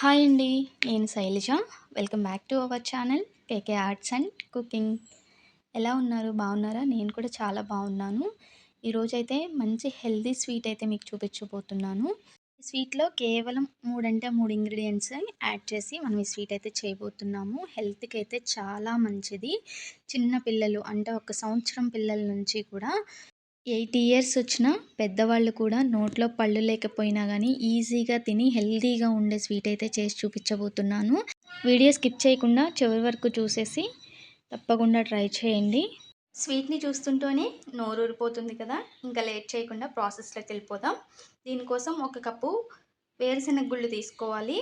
Hi అండి నేను Sailaja. Welcome back to our channel KK arts and cooking ఎలా ఉన్నారు? బాగున్నారా? నేను కూడా చాలా బాగున్నాను. ఈరోజైతే మంచి హెల్దీ స్వీట్ అయితే మీకు చూపించబోతున్నాను. స్వీట్లో కేవలం మూడంటే మూడు ఇంగ్రీడియంట్స్ యాడ్ చేసి మనం ఈ స్వీట్ అయితే చేయబోతున్నాము. హెల్త్కి అయితే చాలా మంచిది. చిన్న పిల్లలు అంటే ఒక సంవత్సరం పిల్లల నుంచి కూడా ఎయిట్ ఇయర్స్ వచ్చిన పెద్దవాళ్ళు కూడా నోట్లో పళ్ళు లేకపోయినా కానీ ఈజీగా తిని హెల్తీగా ఉండే స్వీట్ అయితే చేసి చూపించబోతున్నాను. వీడియో స్కిప్ చేయకుండా చివరి వరకు చూసేసి తప్పకుండా ట్రై చేయండి. స్వీట్ని చూస్తుంటూనే నోరు ఊరిపోతుంది కదా. ఇంకా లేట్ చేయకుండా ప్రాసెస్లోకి వెళ్ళిపోదాం. దీనికోసం ఒక కప్పు వేరుశెనగ గుళ్ళు తీసుకోవాలి.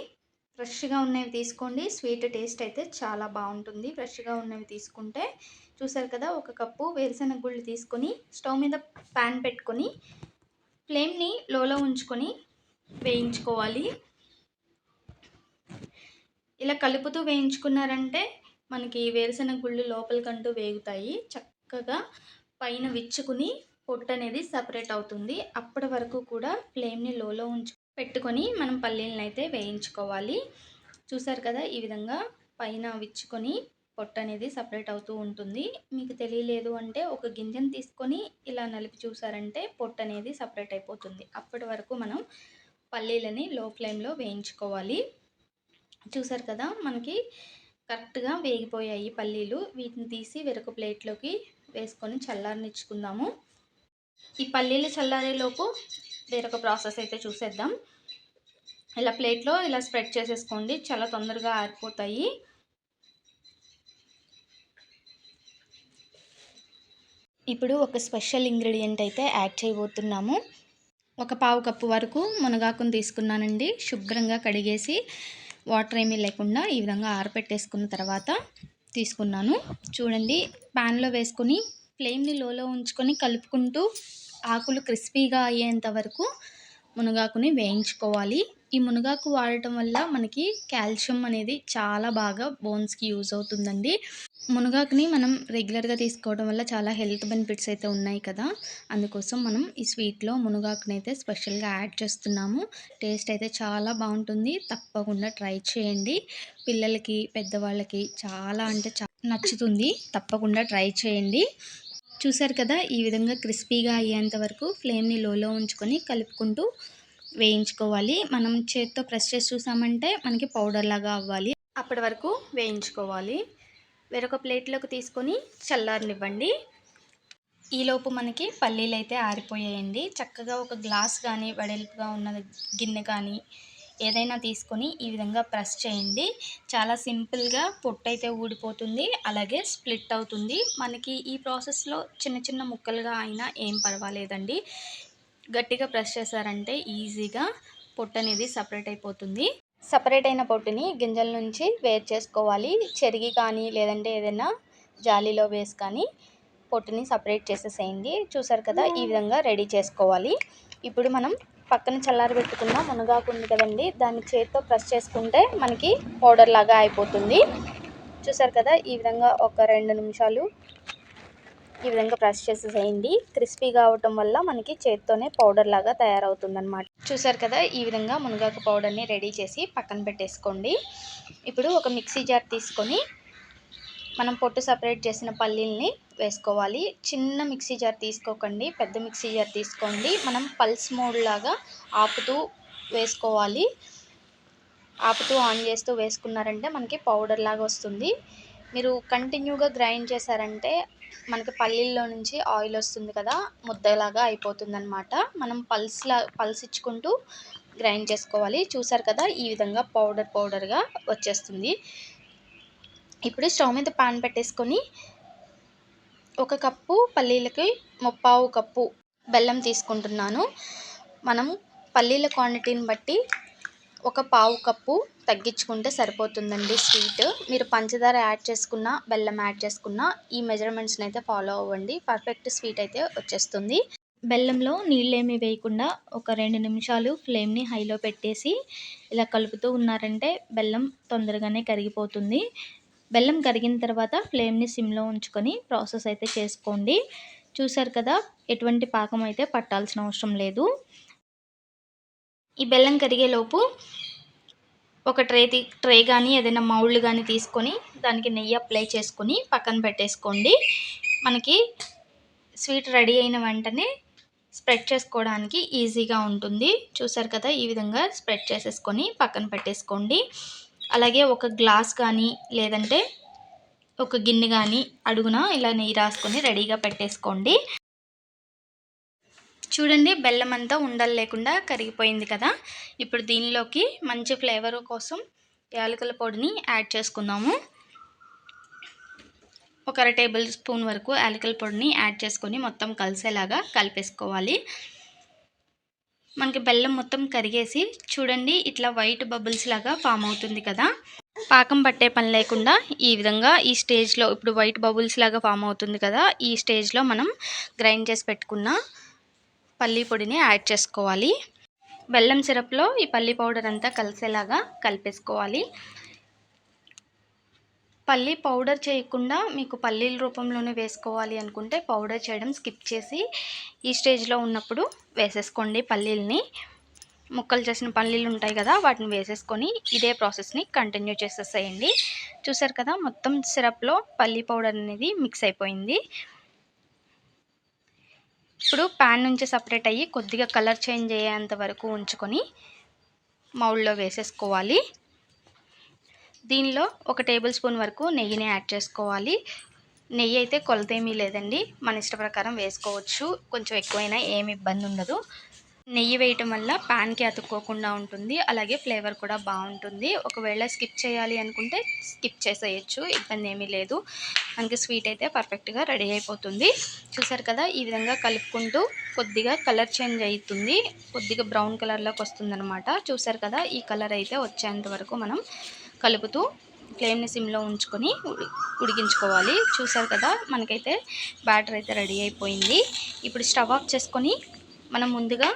ఫ్రెష్గా ఉన్నవి తీసుకోండి. స్వీట్ టేస్ట్ అయితే చాలా బాగుంటుంది. ఫ్రెష్గా ఉన్నవి తీసుకుంటే చూసారు కదా ఒక కప్పు వేరుశెనగ గుళ్ళు తీసుకొని స్టవ్ మీద ప్యాన్ పెట్టుకొని ఫ్లేమ్ని లోలో ఉంచుకొని వేయించుకోవాలి. ఇలా కలుపుతూ వేయించుకున్నారంటే మనకి వేరుశెనగ గుళ్ళు లోపలికంటూ వేగుతాయి. చక్కగా పైన విచ్చుకుని పొట్టు అనేది సపరేట్ అవుతుంది. అప్పటి వరకు కూడా ఫ్లేమ్ని లోలో ఉంచు పెట్టుకొని మనం పల్లీలను అయితే వేయించుకోవాలి. చూసారు కదా ఈ విధంగా పైన విచ్చుకొని పొట్టు అనేది సపరేట్ అవుతూ ఉంటుంది. మీకు తెలియలేదు అంటే ఒక గింజను తీసుకొని ఇలా నలిపి చూసారంటే పొట్టు అనేది సపరేట్ అయిపోతుంది. అప్పటి వరకు మనం పల్లీలని లో ఫ్లేమ్లో వేయించుకోవాలి. చూసారు కదా మనకి కరెక్ట్గా వేగిపోయాయి పల్లీలు. వీటిని తీసి వెరక ప్లేట్లోకి వేసుకొని చల్లారనిచ్చుకుందాము. ఈ పల్లీలు చల్లారేలోపు వేరొక ప్రాసెస్ అయితే చూసేద్దాం. ఇలా ప్లేట్లో ఇలా స్ప్రెడ్ చేసేసుకోండి. చాలా తొందరగా ఆరిపోతాయి. ఇప్పుడు ఒక స్పెషల్ ఇంగ్రీడియంట్ అయితే యాడ్ చేయబోతున్నాము. ఒక పావు కప్పు వరకు మునగాకును తీసుకున్నానండి. శుభ్రంగా కడిగేసి వాటర్ ఏమీ లేకుండా ఈ విధంగా ఆరపెట్టేసుకున్న తర్వాత తీసుకున్నాను. చూడండి ప్యాన్లో వేసుకొని ఫ్లేమ్ని లోలో ఉంచుకొని కలుపుకుంటూ ఆకులు క్రిస్పీగా అయ్యేంత వరకు మునగాకుని వేయించుకోవాలి. ఈ మునగాకు వాడటం వల్ల మనకి కాల్షియం అనేది చాలా బాగా బోన్స్కి యూజ్ అవుతుందండి. మునగాకుని మనం రెగ్యులర్గా తీసుకోవడం వల్ల చాలా హెల్త్ బెనిఫిట్స్ అయితే ఉన్నాయి కదా. అందుకోసం మనం ఈ స్వీట్లో మునగాకుని అయితే స్పెషల్గా యాడ్ చేస్తున్నాము. టేస్ట్ అయితే చాలా బాగుంటుంది. తప్పకుండా ట్రై చేయండి. పిల్లలకి పెద్దవాళ్ళకి చాలా అంటే చాలా నచ్చుతుంది. తప్పకుండా ట్రై చేయండి. చూసారు కదా ఈ విధంగా క్రిస్పీగా అయ్యేంత వరకు ఫ్లేమ్ని లోలో ఉంచుకొని కలుపుకుంటూ వేయించుకోవాలి. మనం చేత్తో ప్రెస్ చేసి చూసామంటే మనకి పౌడర్ లాగా అవ్వాలి. అప్పటి వరకు వేయించుకోవాలి. వేరొక ప్లేట్లోకి తీసుకొని చల్లారనివ్వండి. ఈలోపు మనకి పల్లీలు అయితే ఆరిపోయాయండి. చక్కగా ఒక గ్లాస్ కానీ వెడల్పుగా ఉన్న గిన్నె కానీ ఏదైనా తీసుకొని ఈ విధంగా ప్రెస్ చేయండి. చాలా సింపుల్గా పొట్టు అయితే ఊడిపోతుంది. అలాగే స్ప్లిట్ అవుతుంది. మనకి ఈ ప్రాసెస్లో చిన్న చిన్న ముక్కలుగా అయినా ఏం పర్వాలేదండి. గట్టిగా ప్రెస్ చేశారంటే ఈజీగా పొట్టు అనేది సపరేట్ అయిపోతుంది. సపరేట్ అయిన పొట్టుని గింజల నుంచి వేరు చేసుకోవాలి. చెరిగి కానీ లేదంటే ఏదైనా జాలీలో వేసి కానీ పొట్టుని సపరేట్ చేసేసేయండి. చూసారు కదా ఈ విధంగా రెడీ చేసుకోవాలి. ఇప్పుడు మనం పక్కన చల్లారి పెట్టుకున్న మునగాకు ఉంది కదండి దాన్ని చేతితో ప్రెస్ చేసుకుంటే మనకి పౌడర్ లాగా అయిపోతుంది. చూసారు కదా ఈ విధంగా ఒక రెండు నిమిషాలు ఈ విధంగా ప్రెస్ చేసేసేయండి. క్రిస్పీగా అవటం వల్ల మనకి చేతితోనే పౌడర్ లాగా తయారవుతుందన్నమాట. చూసారు కదా ఈ విధంగా మునగాకు పౌడర్ని రెడీ చేసి పక్కన పెట్టేసుకోండి. ఇప్పుడు ఒక మిక్సీ జార్ తీసుకొని మనం పొట్టు సపరేట్ చేసిన పల్లీల్ని వేసుకోవాలి. చిన్న మిక్సీ జార్ తీసుకోకండి పెద్ద మిక్సీ జార్ తీసుకోండి. మనం పల్స్ మోడ్ లాగా ఆపుతూ వేసుకోవాలి. ఆపుతూ ఆన్ చేస్తూ వేసుకున్నారంటే మనకి పౌడర్ లాగా వస్తుంది. మీరు కంటిన్యూగా గ్రైండ్ చేశారంటే మనకి పల్లీల్లో నుంచి ఆయిల్ వస్తుంది కదా ముద్దలాగా అయిపోతుందనమాట మనం పల్స్లా పల్స్ ఇచ్చుకుంటూ గ్రైండ్ చేసుకోవాలి. చూసారు కదా ఈ విధంగా పౌడర్ పౌడర్గా వచ్చేస్తుంది. ఇప్పుడు స్టవ్ మీద పాన్ పెట్టేసుకొని ఒక కప్పు పల్లీలకి ముప్పావు కప్పు బెల్లం తీసుకుంటున్నాను. మనం పల్లీల క్వాంటిటీని బట్టి ఒక పావు కప్పు తగ్గించుకుంటే సరిపోతుందండి స్వీట్ మీరు పంచదార యాడ్ చేసుకున్న బెల్లం యాడ్ చేసుకున్న ఈ మెజర్మెంట్స్ని అయితే ఫాలో అవ్వండి. పర్ఫెక్ట్ స్వీట్ అయితే వచ్చేస్తుంది. బెల్లంలో నీళ్ళేమీ వేయకుండా ఒక రెండు నిమిషాలు ఫ్లేమ్ని హైలో పెట్టేసి ఇలా కలుపుతూ ఉన్నారంటే బెల్లం తొందరగానే కరిగిపోతుంది. బెల్లం కరిగిన తర్వాత ఫ్లేమ్ని సిమ్లో ఉంచుకొని ప్రాసెస్ అయితే చేసుకోండి. చూసారు కదా ఎటువంటి పాకం అయితే పట్టాల్సిన అవసరం లేదు. ఈ బెల్లం కరిగేలోపు ఒక ట్రే తీ ట్రే కానీ ఏదైనా మౌల్డ్ కానీ తీసుకొని దానికి నెయ్యి అప్లై చేసుకొని పక్కన పెట్టేసుకోండి. మనకి స్వీట్ రెడీ అయిన వెంటనే స్ప్రెడ్ చేసుకోవడానికి ఈజీగా ఉంటుంది. చూసారు కదా ఈ విధంగా స్ప్రెడ్ చేసేసుకొని పక్కన పెట్టేసుకోండి. అలాగే ఒక గ్లాస్ కానీ లేదంటే ఒక గిన్నె కానీ అడుగున ఇలా నెయ్యి రాసుకొని రెడీగా పెట్టేసుకోండి. చూడండి బెల్లం అంతా ఉండలు లేకుండా కరిగిపోయింది కదా. ఇప్పుడు దీనిలోకి మంచి ఫ్లేవర్ కోసం యాలకుల పొడిని యాడ్ చేసుకుందాము. ఒక అర టేబుల్ స్పూన్ వరకు యాలకుల పొడిని యాడ్ చేసుకొని మొత్తం కలిసేలాగా కలిపేసుకోవాలి. మనకి బెల్లం మొత్తం కరిగేసి చూడండి ఇట్లా వైట్ బబుల్స్ లాగా ఫామ్ అవుతుంది కదా. పాకం పట్టే పని లేకుండా ఈ విధంగా ఈ స్టేజ్లో ఇప్పుడు వైట్ బబుల్స్ లాగా ఫామ్ అవుతుంది కదా ఈ స్టేజ్లో మనం గ్రైండ్ చేసి పెట్టుకున్న పల్లీ పొడిని యాడ్ చేసుకోవాలి. బెల్లం సిరప్లో ఈ పల్లీ పౌడర్ అంతా కలిసేలాగా కలిపేసుకోవాలి. పల్లీ పౌడర్ చేయకుండా మీకు పల్లీల రూపంలోనే వేసుకోవాలి అనుకుంటే పౌడర్ చేయడం స్కిప్ చేసి ఈ స్టేజ్లో ఉన్నప్పుడు వేసేసుకోండి పల్లీలని. ముక్కలు చేసిన పల్లీలు ఉంటాయి కదా వాటిని వేసేసుకొని ఇదే ప్రాసెస్ని కంటిన్యూ చేసేసేయండి. చూసారు కదా మొత్తం సిరప్లో పల్లీ పౌడర్ అనేది మిక్స్ అయిపోయింది. ఇప్పుడు ప్యాన్ నుంచి సపరేట్ అయ్యి కొద్దిగా కలర్ చేంజ్ అయ్యేంత వరకు ఉంచుకొని మౌల్లో వేసేసుకోవాలి. దీనిలో ఒక టేబుల్ స్పూన్ వరకు నెయ్యిని యాడ్ చేసుకోవాలి. నెయ్యి అయితే కొలత ఏమీ లేదండి. మన ఇష్ట ప్రకారం వేసుకోవచ్చు. కొంచెం ఎక్కువైనా ఏమి ఇబ్బంది ఉండదు. నెయ్యి వేయటం వల్ల ప్యాన్కి అతుక్కోకుండా ఉంటుంది. అలాగే ఫ్లేవర్ కూడా బాగుంటుంది. ఒకవేళ స్కిప్ చేయాలి అనుకుంటే స్కిప్ చేసేయచ్చు. ఇబ్బంది ఏమీ లేదు. మనకి స్వీట్ అయితే పర్ఫెక్ట్గా రెడీ అయిపోతుంది. చూసారు కదా ఈ విధంగా కలుపుకుంటూ కొద్దిగా కలర్ చేంజ్ అవుతుంది. కొద్దిగా బ్రౌన్ కలర్లోకి వస్తుందన్నమాట. చూసారు కదా ఈ కలర్ అయితే వచ్చేంత వరకు మనం కలుపుతూ ఫ్లేమ్ని సిమ్లో ఉంచుకొని ఉడికించుకోవాలి. చూసారు కదా మనకైతే బ్యాటర్ అయితే రెడీ అయిపోయింది. ఇప్పుడు స్టవ్ ఆఫ్ చేసుకొని మనం ముందుగా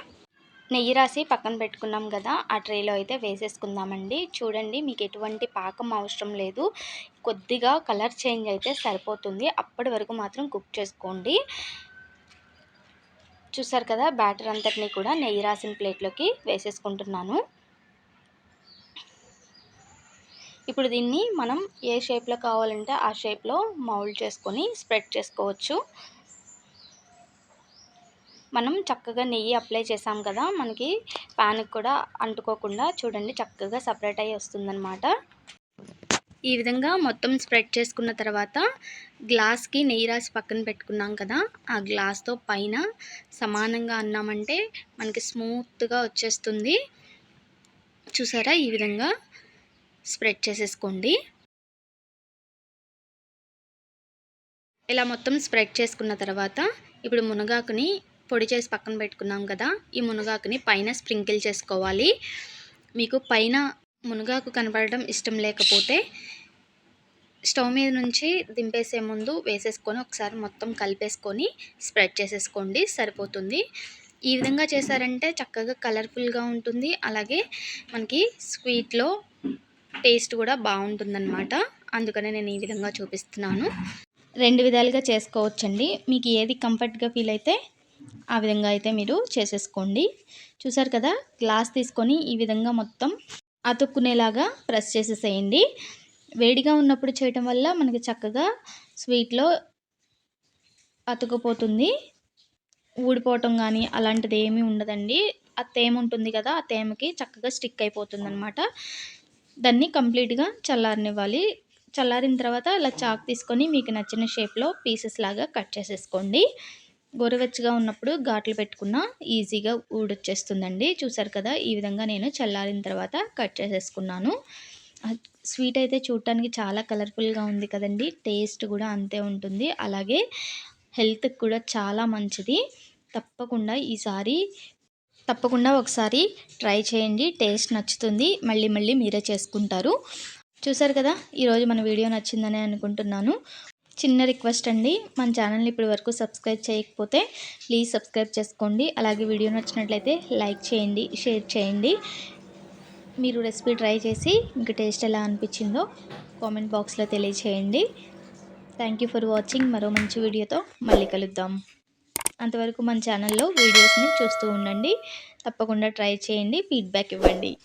నెయ్యి రాసి పక్కన పెట్టుకున్నాం కదా ఆ ట్రేలో అయితే వేసేసుకుందామండి. చూడండి మీకు ఎటువంటి పాకం అవసరం లేదు. కొద్దిగా కలర్ చేంజ్ అయితే సరిపోతుంది. అప్పటి వరకు మాత్రం కుక్ చేసుకోండి. చూసారు కదా బ్యాటర్ అంతటినీ కూడా నెయ్యి రాసిన ప్లేట్లోకి వేసేసుకుంటున్నాను. ఇప్పుడు దీన్ని మనం ఏ షేప్లో కావాలంటే ఆ షేప్లో మౌల్డ్ చేసుకొని స్ప్రెడ్ చేసుకోవచ్చు. మనం చక్కగా నెయ్యి అప్లై చేసాం కదా మనకి ప్యాన్కి కూడా అంటుకోకుండా చూడండి చక్కగా సపరేట్ అయ్యి వస్తుందన్నమాట. ఈ విధంగా మొత్తం స్ప్రెడ్ చేసుకున్న తర్వాత గ్లాస్కి నెయ్యి రాసి పక్కన పెట్టుకున్నాం కదా ఆ గ్లాస్తో పైన సమానంగా అన్నామంటే మనకి స్మూత్గా వచ్చేస్తుంది. చూసారా ఈ విధంగా? స్ప్రెడ్ చేసేసుకోండి. ఇలా మొత్తం స్ప్రెడ్ చేసుకున్న తర్వాత ఇప్పుడు మునగాకుని పొడి చేసి పక్కన పెట్టుకున్నాం కదా ఈ మునగాకుని పైన స్ప్రింకిల్ చేసుకోవాలి. మీకు పైన మునగాకు కనపడడం ఇష్టం లేకపోతే స్టవ్ మీద నుంచి దింపేసే ముందు వేసేసుకొని ఒకసారి మొత్తం కలిపేసుకొని స్ప్రెడ్ చేసేసుకోండి సరిపోతుంది. ఈ విధంగా చేశారంటే చక్కగా కలర్ఫుల్గా ఉంటుంది. అలాగే మనకి స్వీట్లో టేస్ట్ కూడా బాగుంటుందన్నమాట. అందుకనే నేను ఈ విధంగా చూపిస్తున్నాను. రెండు విధాలుగా చేసుకోవచ్చండి. మీకు ఏది కంఫర్ట్గా ఫీల్ అయితే ఆ విధంగా అయితే మీరు చేసేసుకోండి. చూసారు కదా గ్లాస్ తీసుకొని ఈ విధంగా మొత్తం అతుక్కునేలాగా ప్రెస్ చేసేసేయండి. వేడిగా ఉన్నప్పుడు చేయటం వల్ల మనకి చక్కగా స్వీట్లో అతుకుపోతుంది ఊడిపోవటం కానీ అలాంటిది ఏమీ ఉండదండి. ఆ తేమ ఉంటుంది కదా ఆ తేమకి చక్కగా స్టిక్ అయిపోతుంది అనమాట దాన్ని కంప్లీట్గా చల్లారనివ్వాలి. చల్లారిన తర్వాత అలా చాక్ తీసుకొని మీకు నచ్చిన షేప్లో పీసెస్ లాగా కట్ చేసేసుకోండి. గోరువెచ్చగా ఉన్నప్పుడు ఘాట్లు పెట్టుకున్న ఈజీగా ఊడొచ్చేస్తుందండి. చూసారు కదా ఈ విధంగా నేను చల్లారిన తర్వాత కట్ చేసేసుకున్నాను. స్వీట్ అయితే చూడటానికి చాలా కలర్ఫుల్గా ఉంది కదండి. టేస్ట్ కూడా అంతే ఉంటుంది. అలాగే హెల్త్కి కూడా చాలా మంచిది. తప్పకుండా ఈసారి తప్పకుండా ఒకసారి ట్రై చేయండి. టేస్ట్ నచ్చుతుంది. మళ్ళీ మళ్ళీ మీరే చేసుకుంటారు. చూసారు కదా? ఈరోజు మన వీడియో నచ్చిందని అనుకుంటున్నాను. చిన్న రిక్వెస్ట్ అండి. మన ఛానల్ని ఇప్పటి వరకు సబ్స్క్రైబ్ చేయకపోతే ప్లీజ్ సబ్స్క్రైబ్ చేసుకోండి. అలాగే వీడియో నచ్చినట్లయితే లైక్ చేయండి షేర్ చేయండి. మీరు రెసిపీ ట్రై చేసి మీకు టేస్ట్ ఎలా అనిపించిందో కామెంట్ బాక్స్లో తెలియచేయండి. Thank for watching. మరో మంచి వీడియోతో మళ్ళీ కలుద్దాం. అంతవరకు మన ఛానల్లో వీడియోస్ని చూస్తూ ఉండండి. తప్పకుండా ట్రై చేయండి. ఫీడ్బ్యాక్ ఇవ్వండి.